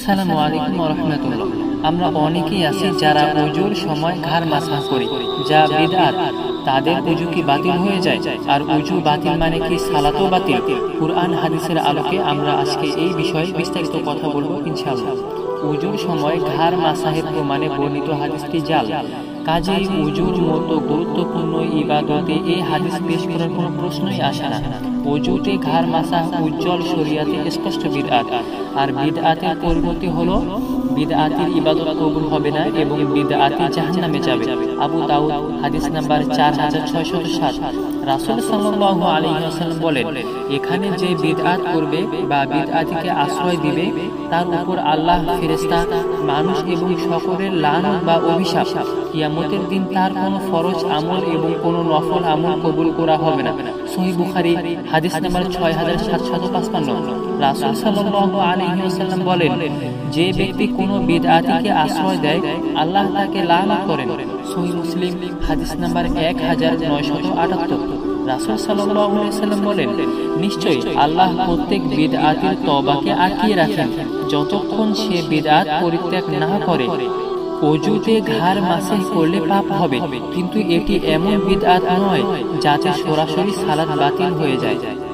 আসসালামু আলাইকুম রহমতুল্লাহ আমরা অনেকেই আছি যারা উজুর সময় ঘাড় মাসা করি, যা বিদাত। তাদের উজু কি বাতিল হয়ে যায়? আর উজু বাতিল মানে কি সালাতও বাতিল? কুরআন হাদিসের আলোকে আমরা আজকে এই বিষয়ে বিস্তারিত কথা বলব ইনশাআল্লাহ। উজুর সময় ঘাড় মাসাহের প্রমাণে বর্ণিত হাদিসটি জাল। কাজেই উজুর মতো গুরুত্বপূর্ণ ইবাদতে এই হাদিস পেশ করার কোনো প্রশ্নই আসে না। অজুতে ঘাড় মাসা উজ্জ্বল শরিয়াতে স্পষ্ট বিদআত। আর বিদআতের পরিণতি হলো বিদআতের ইবাদত কবুল হবে না এবং বিদআতি জাহান্নামে যাবে। আবু দাউদ, হাদিস নাম্বার বলেন, এখানে যে বিদআত করবে বা বিদআতিকে আশ্রয় দিবে, তার উপর আল্লাহ, ফেরেশতা, মানুষ এবং সকলের লানত বা অভিশাপ, কিয়ামতের দিন তার কোনো ফরজ আমল এবং কোনো নফল আমল কবুল করা হবে না। সহি বুখারি, হাদিস নাম্বার ছয় হাজার সাতশত পাঁচপান্ন। রাসুল বলেন, যে ব্যক্তি কোনো বিদআতিকে আশ্রয় দেয়, আল্লাহ তাকে লানত করেন। সহি মুসলিম, হাদিস নাম্বার এক হাজার নয়শত আটাত্তর। রাসুল সাল্লাম বলেন, নিশ্চয়ই আল্লাহ প্রত্যেক বিদআতির তবাকে আটকিয়ে রাখেন। যতক্ষণ সে বিদআত পরিত্যাগ না করে অজুতে ঘাড় মাসে করলে পাপ হবে। কিন্তু এটি এমন বিদআত নয়, যাতে সরাসরি সালাত বাতিল হয়ে যায়।